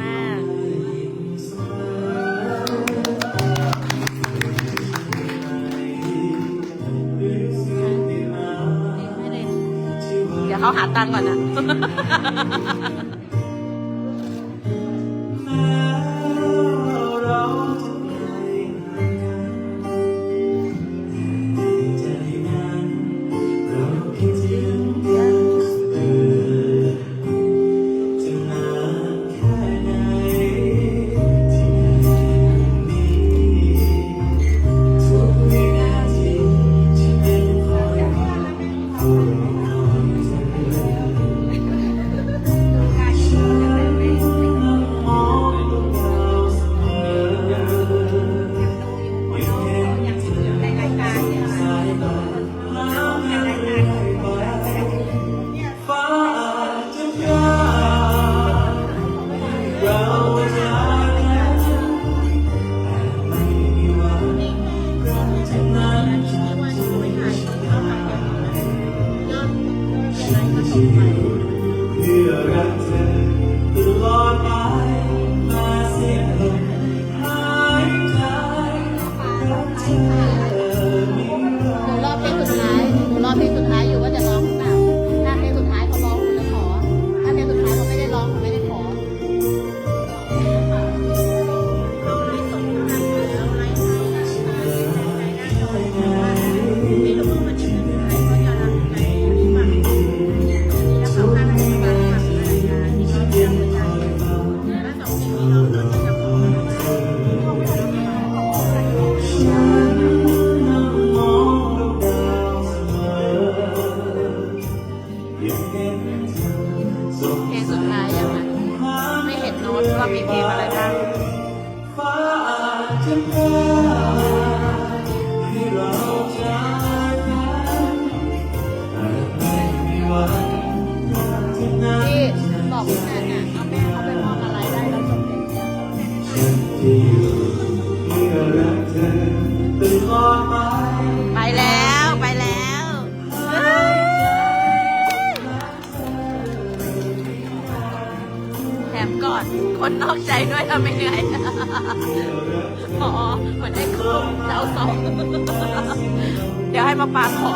มากเดี๋ยวเขาหาตังก่อนนะ ฉันจะอยู่เพื่อรัก ว่ามีเพลงอะไรบ้างฟ้าอาจจะพาให้เราจากกันแต่ไม่มีวันที่บอกคุณแม่น่ะเอาแม่ ก่อน คนนอกใจด้วยทำไม่เหนื่อยอ๋อเหมือนได้คุ้มเจ้าสองเดี๋ยวให้มาปาขอ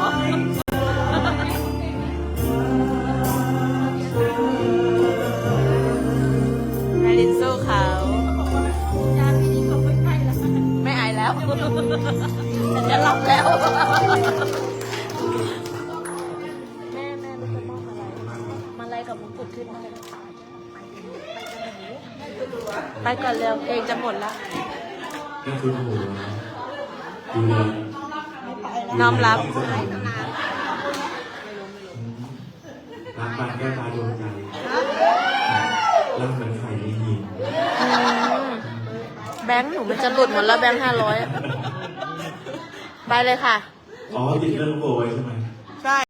แม่ลินสู้เขาไม่อายแล้วฉันจะหลับแล้วแม่แม่มันจะมอบอะไรมาอะไรกับมงกุฎขึ้นมาเลย ไปก่อนเร็วเพลงจะหมดแล้วก็คือหัวดูแลน้อมรับรักปานแก้วตาดวงใจรักเหมือนไข่ในหินแบงค์หนูมันจะหลุดหมดแล้วแบงค์ห้าร้อยไปเลยค่ะ อ๋อติดเรื่องโบไว้ใช่ไหม